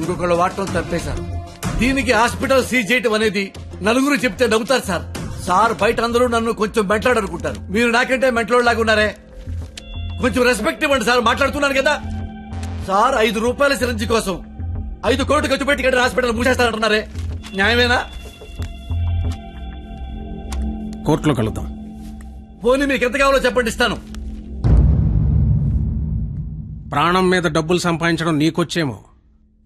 ఇంకొకళ్ళు వాడటం తప్పేశారు దీనికి హాస్పిటల్ సీజ్ చేయటం అనేది నలుగురు చెప్తే నవ్వుతారు సార్. సార్ బయట అందరూ నన్ను కొంచెం మెంట్లాడు అనుకుంటారు మీరు నాకంటే మెంటలోడు లాగా ఉన్నారే. కొంచెం రెస్పెక్ట్ ఇవ్వండి సార్ మాట్లాడుతున్నాను కదా. సార్ ఐదు రూపాయల సిరంజి కోసం ఐదు కోట్లు ఖర్చు పెట్టి హాస్పిటల్ మూసేస్తారంటున్నారే. న్యాయమేనా? కోర్టులో కలుద్దాం. పోనీ మీకు ఎంత కావాలో చెప్పండి ఇస్తాను. ప్రాణం మీద డబ్బులు సంపాదించడం నీకొచ్చేమో.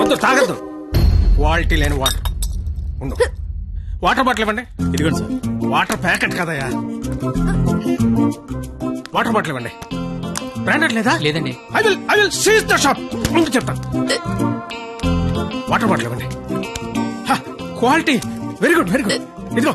వద్దు తాగద్దు. క్వాలిటీ లేని వాటర్. ఉండు. వాటర్ బాటిల్ ఇవ్వండి. ఇదిగోండి సార్. వాటర్ ప్యాకెట్ కదయా వాటర్ బాటిల్ ఇవ్వండి. బ్రాండెడ్ లేదా? లేదండి. I will I will seize the shop. ముందు చెప్తాను వాటర్ బాటిల్ ఇవ్వండి. Quality. Very good very good. ఇదిగో.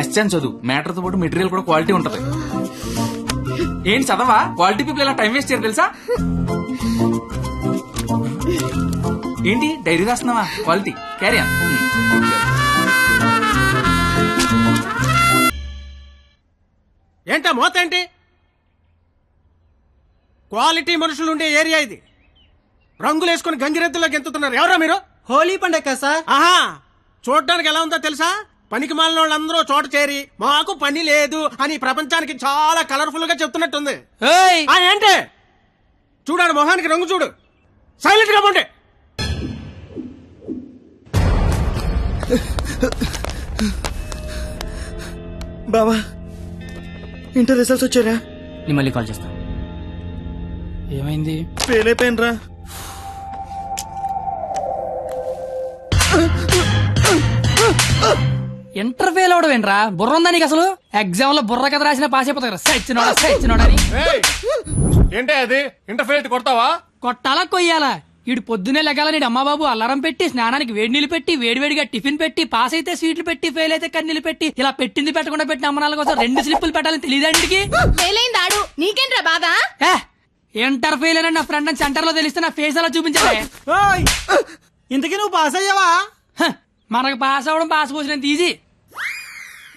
ఎస్ఎన్ చదువు. మ్యాటర్తో పాటు మెటీరియల్ కూడా క్వాలిటీ ఉంటది. ఏంటి చదవా? క్వాలిటీ పీపుల్ ఇలా టైం వేస్ట్ చేయరు తెలుసా? ఏంటి? డైరీ రాస్తున్నావా? క్వాలిటీ. క్యారీ ఏంటా మోత ఏంటి క్వాలిటీ మనుషులు ఉండే ఏరియా ఇది. రంగులు వేసుకుని గంగిరెద్దులో గెంతుతున్నారు ఎవరా మీరు? హోలీ పండగ సార్? ఆహా! చూడడానికి ఎలా ఉందో తెలుసా? పనికి మాలిన వాళ్ళందరూ చోట చేరి మాకు పని లేదు అని ప్రపంచానికి చాలా కలర్ఫుల్గా చెప్తున్నట్టుంది. ఆ, ఏంటి? చూడాడు మొహానికి రంగు చూడు. సైలెంట్గా ఉండే బావా ఇంటర్ రిజల్ట్స్ వచ్చారా నేను మళ్ళీ కాల్ చేస్తాను ఏమైంది? ఫెయిల్ అయిపోయినరా. ఇంటర్ ఫెయిల్ అవడం ఏంట్రా బుర్ర ఉందా నీకు అసలు? ఎగ్జామ్లో బుర్ర కథ రాసిన పాస్ అయిపోతా కదా. సచ్చినోడా సచ్చినోడా అని. ఏంటే అది? ఇంటర్ఫేర్ కొడతావా? కొట్టాలా కొయ్యాలా? ఈడు పొద్దునే లెగాల నీడు అమ్మబాబు అల్లారం పెట్టి స్నానానికి వేడి నీళ్ళు పెట్టి వేడివేడిగా టిఫిన్ పెట్టి పాస్ అయితే స్వీట్లు పెట్టి ఫెయిల్ అయితే కన్నీళ్ళు పెట్టి ఇలా పెట్టింది పెట్టకుండా పెట్టిన అమ్మనాల కోసం రెండు స్లిప్పులు పెట్టాలని తెలియదండికి ఫెయిలైంది ఆడు. నీకేంట్రా బాధ? ఏ? ఇంటర్ ఫెయిల్ అని నా ఫ్రెండ్ అని సెంటర్లో తెలిస్తే నా ఫేస్ అలా చూపించాలి. ఓయ్! ఇంతకీ నువ్వు పాస్ అయ్యావా? హ, మనకు పాస్ అవ్వడం పాస్ పోసినంత ఈజీ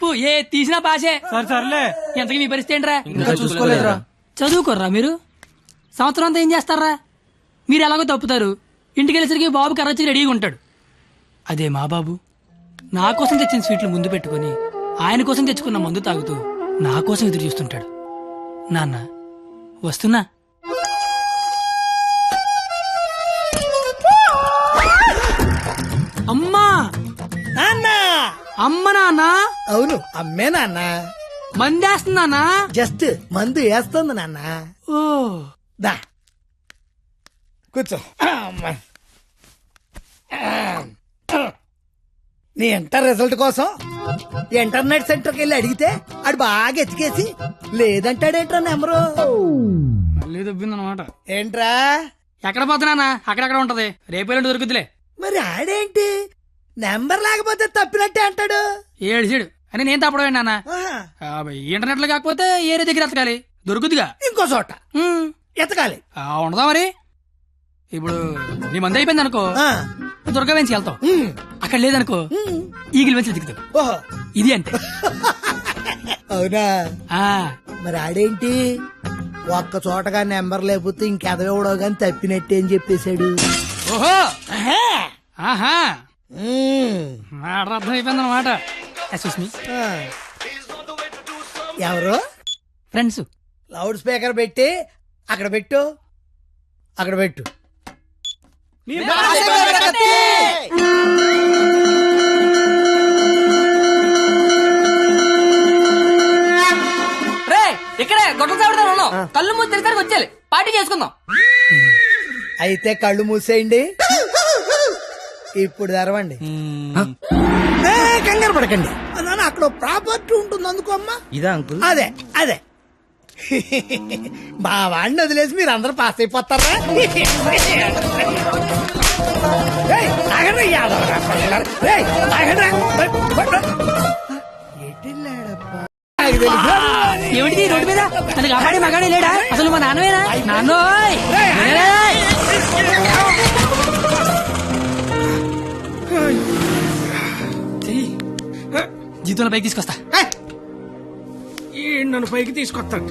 పో, ఏ తీసినా పాసే. సరే సర్లే. ఎంతకీ మీ పరిస్థితి ఏంట్రా? ఇంకా చూసుకోలేదురా. చదువుకోర్రా మీరు? సంవత్సరం అంతా ఏం చేస్తారా? మీరు ఎలాగో తప్పుతారు. ఇంటికి వెళ్ళేసరికి బాబు కర్రచ్చి రెడీగా ఉంటాడు. అదే మా బాబు. నా కోసం తెచ్చిన స్వీట్లు ముందు పెట్టుకొని ఆయన కోసం తెచ్చుకున్న మందు తాగుతూ నా కోసం ఎదురు చూస్తుంటాడు. నాన్న వస్తున్నా? అమ్మ నాన్న? అవును అమ్మే నాన్న. మందేస్తున్నానా జస్ట్ మందు వేస్తుంది నాన్న. ఓ. దా. కూర్చో. అమ్మా. నీ ఇంటర్ రిజల్ట్ కోసం ఇంటర్నెట్ సెంటర్కి వెళ్ళి అడిగితే ఆడు బాగా ఎతికేసి లేదంటాడేంట్రా నెంబరు? మళ్ళీ దొబ్బిందనమాట ఏంట్రా? ఎక్కడ పోతున్నానా? అక్కడక్కడ ఉంటది? రేపు ఎల్లుండి దొరుకుతులే మరి ఆడేంటి? నెంబర్ లేకపోతే తప్పినట్టే అంటాడు. ఏడు సీడు అని నేను తప్పడం నాన్న. ఇంటర్నెట్లో కాకపోతే ఏరే దగ్గర ఎతకాలి. దొరుకుతుగా ఇంకో చోట. ఎతకాలి. ఆ, ఉండదా మరి? ఇప్పుడు నీ మంది అయిపోయింది అనుకో. దుర్గా వెంచి వెళ్తావు ఉమ్. అక్కడ లేదనుకో. ఈగిల్ వెంచి దిగుతావు ఓహో. ఇది అంతే. అవునా? మరి ఆడేంటి? ఒక్క చోటగా నెంబర్ లేకపోతే ఇంకెదవడో గాని తప్పినట్టే అని చెప్పేశాడు. ఓహో. ఆహా. మాట అర్థం అయిపోయింది అనమాట ఆ. ఎవరు? ఫ్రెండ్స్ లౌడ్ స్పీకర్ పెట్టి అక్కడ పెట్టు. అక్కడ పెట్టు. రే ఇక్కడే గొడవ చావడతా ఉన్నాం కళ్ళు మూసి తెరిసరికి వచ్చేయాలి. పార్టీ చేసుకుందాం. అయితే కళ్ళు మూసేయండి. ఇప్పుడు తెరవండి. ఏ, కంగారు పడకండి. నాన్న అక్కడ ప్రాపర్టీ ఉంటుంది అందుకో అమ్మా. ఇదా అంకుల్? అదే అదే. మా వాడిని వదిలేసి మీరు అందరూ పాస్ అయిపోతారా? ఏయ్, ఆగండి, యాదవరా పిల్లలు. ఏయ్, ఆగండి. ఎటెళ్ళాడప్పా? నాకు తెలుసా? ఏమిటి రోడ్డు మీద? అది కాపాడి మగాడే లేడా? అసలు మా నాన్నవేనా? నాన్నోయ్! ఏయ్! జీతంలో పైకి తీసుకొస్తా. ఈ నన్ను పైకి తీసుకొస్తాడు.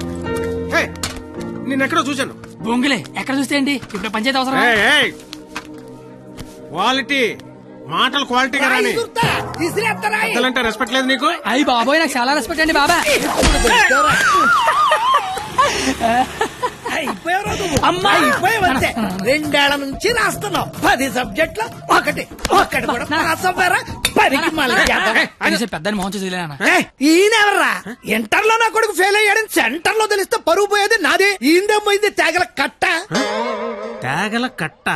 ఏయ్, నిన్నెక్కడో చూశాను. బొంగులే ఎక్కడ చూస్తే ఏంటి? ఇప్పుడు పంచాయతీ అవసరం ఏయ్, ఏయ్. క్వాలిటీ మాటలు క్వాలిటీగా రాని? పెద్దలంటే రెస్పెక్ట్ లేదు నీకు? అయ్యి బాబోయ్ నాకు చాలా రెస్పెక్ట్ అండి బాబా. అమ్మా! రెండేళ్ళ నుంచి రాస్తున్నావు. పది సబ్జెక్టులు ఒకటి. ఒకటి కూడా పెద్దని మోహన్ చూసి వదిలేనా? ఏయ్, ఈయనెవర్రా ఇంటర్లో నా కొడుకు ఫెయిల్ అయ్యాడని సెంటర్లో తెలిస్తే పరువు పోయేది నాది. ఈందేం పోయింది తేగల కట్ట. తేగల కట్ట.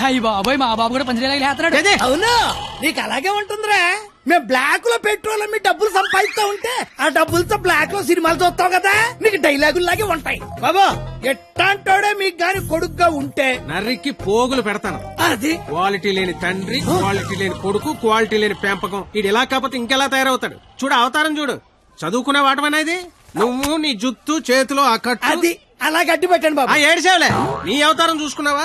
అయ్యి బాబోయ్ మా బాబు కూడా పంచలేలాగా లేస్తున్నాడు అవును. నీకు అలాగే ఉంటుందిరా. మేము బ్లాక్లో పెట్రోల్ మీ డబ్బులు సంపాదిస్తా ఉంటే ఆ డబ్బులతో బ్లాక్లో సినిమాలు చూస్తావు కదా? నీకు డైలాగులు లాగే ఉంటాయి. బాబా! ఎట్టాంటోడే మీకు గాని కొడుకుగా ఉంటే? నర్రికి పోగులు పెడతాను. అది? క్వాలిటీ లేని తండ్రి క్వాలిటీ లేని కొడుకు క్వాలిటీ లేని పెంపకం. ఇది ఇలా కాకపోతే ఇంకెలా తయారవుతాడు? చూడు అవతారం చూడు. చదువుకునే వాటమేనా ఇది? నువ్వు నీ జుత్తు చేతిలో ఆ కట్టు. అది? అలా గట్టి పెట్టండి ఆ బాబా ఏడిసేవలే నీ అవతారం చూసుకున్నావా?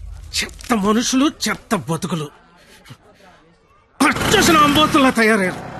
చెత్త మనుషులు చెత్త బతుకులు. పచ్చసిన అంబోతుల్లా తయారయ్యారు.